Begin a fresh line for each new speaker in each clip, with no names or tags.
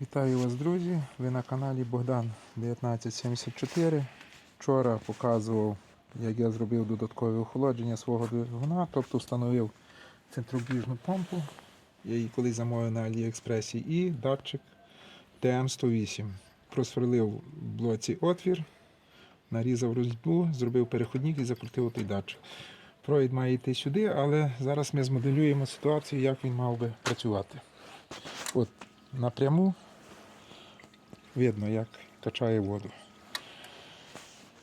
Вітаю вас, друзі! Ви на каналі Богдан 1974. Вчора показував, як я зробив додаткове охолодження свого двигуна, тобто встановив центробіжну помпу. Я її колись замовив на Аліекспресі, і датчик ТМ108. Просверлив в блоці отвір, нарізав різьбу, зробив переходник і закрутив той датчик. Провід має йти сюди, але зараз ми змоделюємо ситуацію, як він мав би працювати. От напряму видно, як качає воду.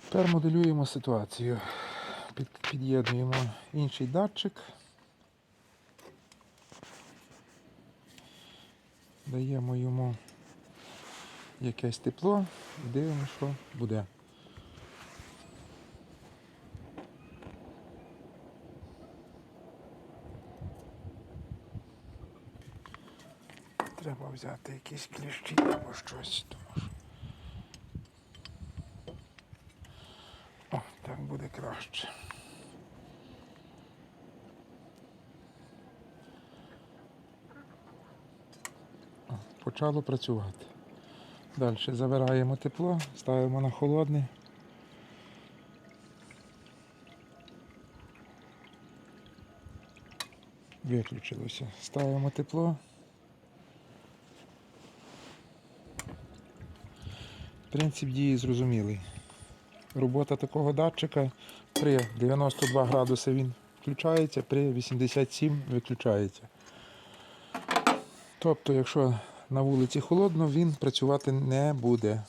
Тепер моделюємо ситуацію. Під, під'єднуємо інший датчик. Даємо йому якесь тепло і дивимося, що буде. Треба взяти якісь кліщі або щось. Тому що... О, так буде краще. О, почало працювати. Далі забираємо тепло, ставимо на холодне. Виключилося. Ставимо тепло. Принцип дії зрозумілий. Робота такого датчика при 92 градуси він включається, при 87 виключається. Тобто, якщо на вулиці холодно, він працювати не буде.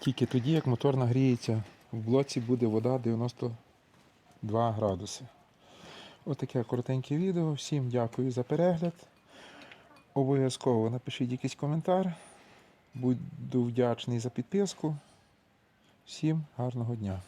Тільки тоді, як мотор нагріється, в блоці буде вода 92 градуси. Отаке коротеньке відео. Всім дякую за перегляд. Обов'язково напишіть якийсь коментар. Буду вдячний за підписку. Всім гарного дня.